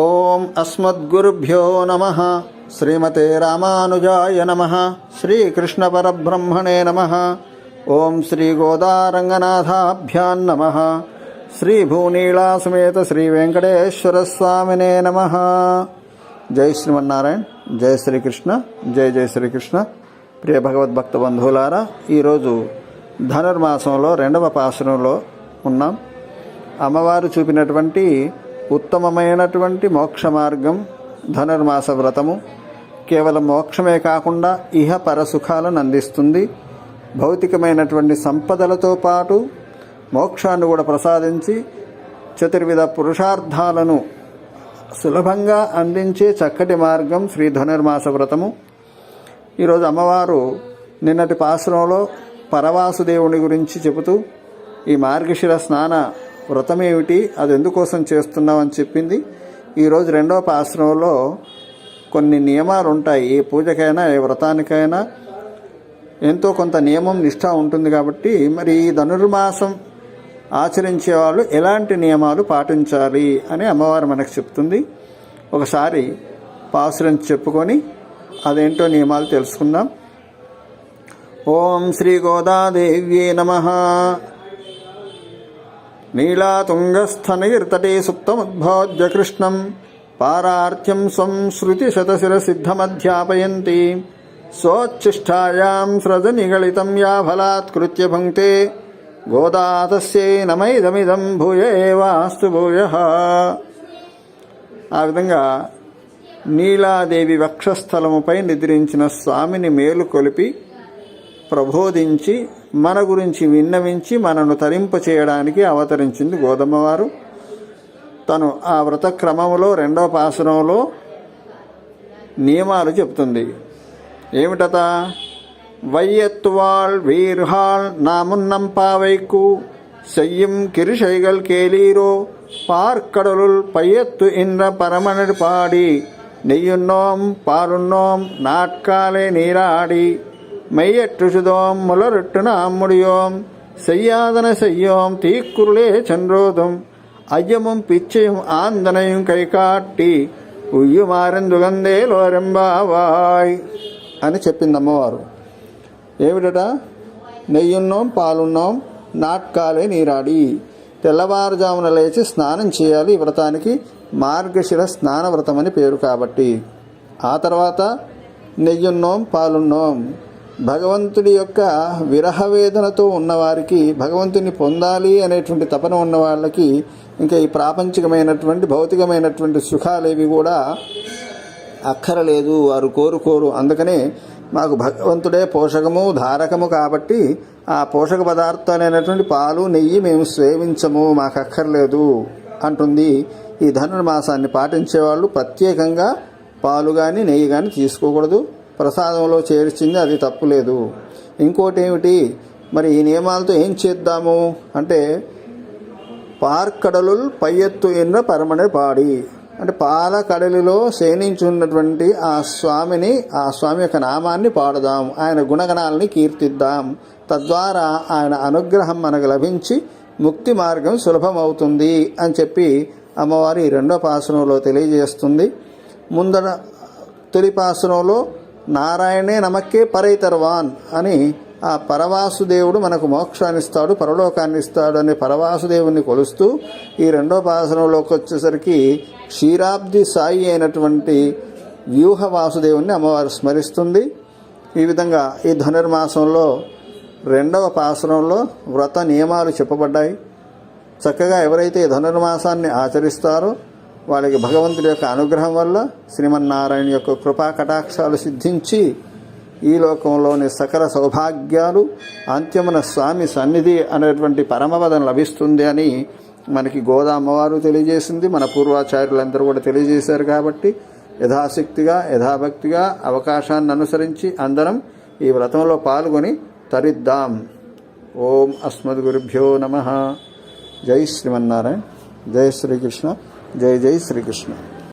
ఓం అస్మద్గురుభ్యో నమ. శ్రీమతే రామానుజాయ నమ. శ్రీకృష్ణ పరబ్రహ్మణే నమ. ఓం శ్రీ గోదారంగనాథాభ్యాం నమ. శ్రీ భూనీళాసమేత శ్రీ వెంకటేశ్వర స్వామినే నమ. జై శ్రీమన్నారాయణ. జయ శ్రీకృష్ణ. జై జై శ్రీకృష్ణ. ప్రియ భగవద్భక్త బంధువులారా ఈరోజు ధనుర్మాసంలో రెండవ పాసనంలో ఉన్నాం. అమ్మవారు చూపినటువంటి ఉత్తమమైనటువంటి మోక్ష మార్గం ధనుర్మాస వ్రతము కేవలం మోక్షమే కాకుండా ఇహ పరసుఖాలను అందిస్తుంది. భౌతికమైనటువంటి సంపదలతో పాటు మోక్షాన్ని కూడా ప్రసాదించి చతుర్విధ పురుషార్థాలను సులభంగా అందించే చక్కటి మార్గం శ్రీ ధనుర్మాస వ్రతము. ఈరోజు అమ్మవారు నిన్నటి పాశ్రంలో పరవాసుదేవుని గురించి చెబుతూ ఈ మార్గశిర స్నాన వ్రతం ఏమిటి అది ఎందుకోసం చేస్తున్నామని చెప్పింది. ఈరోజు రెండవ పాశ్రమంలో కొన్ని నియమాలు ఉంటాయి ఏ పూజకైనా ఏ వ్రతానికైనా. ఎంతో కొంత నియమం నిష్ఠ ఉంటుంది కాబట్టి మరి ఈ ధనుర్మాసం ఆచరించే వాళ్ళు ఎలాంటి నియమాలు పాటించాలి అని అమ్మవారు మనకు చెప్తుంది. ఒకసారి పాసురం చెప్పుకొని అదేంటో నియమాలు తెలుసుకుందాం. ఓం శ్రీ గోదాదేవ్యే నమ. నీలాతుంగస్థనైర్తటే సుప్తముద్భోజ్య కృష్ణం పారార్థ్యం స్వం శృతిశతశిరసిద్ధమధ్యాపయంతి. సోచ్ఛిష్టాయాం స్రజనిగళితం యా ఫలాత్కృత్య భుంక్తే గోదా నమైదమిదం భూయ ఏవాస్తు భూయ. ఆ విధంగా నీలాదేవి వక్షస్థలముపై నిద్రించిన స్వామిని మేలు కొలిపి ప్రబోధించి మన గురించి విన్నవించి మనను తరింప చేయడానికి అవతరించింది గోదమ్మవారు తను ఆ వ్రత క్రమంలో రెండవ పాసనంలో నియమాలు చెప్తుంది ఏమిటత வையத்துவாள் வீர்ஹாள் நாமுன்னம் பாவைக்கு செய்யும் கிருஷைகள் கேளீரோ பார்க்கடலுள் பையத்து என்ற பரமனர் பாடி நெய்யுண்ணோம் பாலுண்ணோம் நாட்காலே நீராடி மெய்யற்றுசுதோம் முலருட்டு நாம் முடியோம் செய்யாதன செய்யோம் தீக்குருளே சென்றோதும் ஐயமும் பிச்சையும் ஆந்தனையும் கை కాట్టి ఉయ్యుమారెందుగందేలోరెంబావాయ్ అని చెప్పింది అమ్మవారు ఏమిటట నెయ్యున్నాం పాలున్నాం నాట్కాలే నీరాడి తెల్లవారుజామున లేచి స్నానం చేయాలి ఈ వ్రతానికి మార్గశిర స్నాన వ్రతం అని పేరు కాబట్టి ఆ తర్వాత నెయ్యున్నోం పాలున్నోం భగవంతుడి యొక్క విరహవేదనతో ఉన్నవారికి భగవంతుని పొందాలి అనేటువంటి తపన ఉన్న వాళ్ళకి ఇంకా ఈ ప్రాపంచికమైనటువంటి భౌతికమైనటువంటి సుఖాలేవి కూడా అక్కరలేదు వారు కోరుకోరు. అందుకనే మాకు భగవంతుడే పోషకము ధారకము కాబట్టి ఆ పోషక పదార్థాలైనటువంటి పాలు నెయ్యి మేము సేవించము మాకు అక్కర్లేదు అంటుంది. ఈ ధనుర్మాసాన్ని పాటించేవాళ్ళు ప్రత్యేకంగా పాలు కానీ నెయ్యి కానీ తీసుకోకూడదు. ప్రసాదంలో చేర్చింది అది తప్పులేదు. ఇంకోటి ఏమిటి? మరి ఈ నియమాలతో ఏం చేద్దాము? అంటే పార్కడలు పై ఎత్తు ఎన్న పరమణ పాడి. అంటే పాల కడలిలో శయనించున్నటువంటి ఆ స్వామిని ఆ స్వామి యొక్క నామాన్ని పాడుదాం. ఆయన గుణగణాలని కీర్తిద్దాం. తద్వారా ఆయన అనుగ్రహం మనకు లభించి ముక్తి మార్గం సులభమవుతుంది అని చెప్పి అమ్మవారి రెండో పాసనంలో తెలియజేస్తుంది. ముందర తొలి పాసనంలో నారాయణే నమక్కే పరైతర్వాన్ అని ఆ పరవాసుదేవుడు మనకు మోక్షాన్ని ఇస్తాడు పరలోకాన్ని ఇస్తాడు అనే పరవాసుదేవుని కొలుస్తూ ఈ రెండో పాసనంలోకి వచ్చేసరికి క్షీరాబ్ది సాయి అయినటువంటి వ్యూహ వాసుదేవుని అమ్మవారు స్మరిస్తుంది. ఈ విధంగా ఈ ధనుర్మాసంలో రెండవ పాసనంలో వ్రత నియమాలు చెప్పబడ్డాయి. చక్కగా ఎవరైతే ఈ ధనుర్మాసాన్ని ఆచరిస్తారో వాళ్ళకి భగవంతుడి యొక్క అనుగ్రహం వల్ల శ్రీమన్నారాయణ యొక్క కృపా కటాక్షాలు సిద్ధించి ఈ లోకంలోని సకల సౌభాగ్యాలు అంత్యమున స్వామి సన్నిధి అనేటువంటి పరమపదం లభిస్తుంది అని మనకి గోదామ్మవారు తెలియజేసింది మన పూర్వాచార్యులందరూ కూడా తెలియజేశారు కాబట్టి యథాశక్తిగా యథాభక్తిగా అవకాశాన్ని అనుసరించి అందరం ఈ వ్రతంలో పాల్గొని తరిద్దాం. ఓం అస్మద్గురుభ్యో నమ. జై శ్రీమన్నారాయణ. జై శ్రీకృష్ణ. జై జై శ్రీకృష్ణ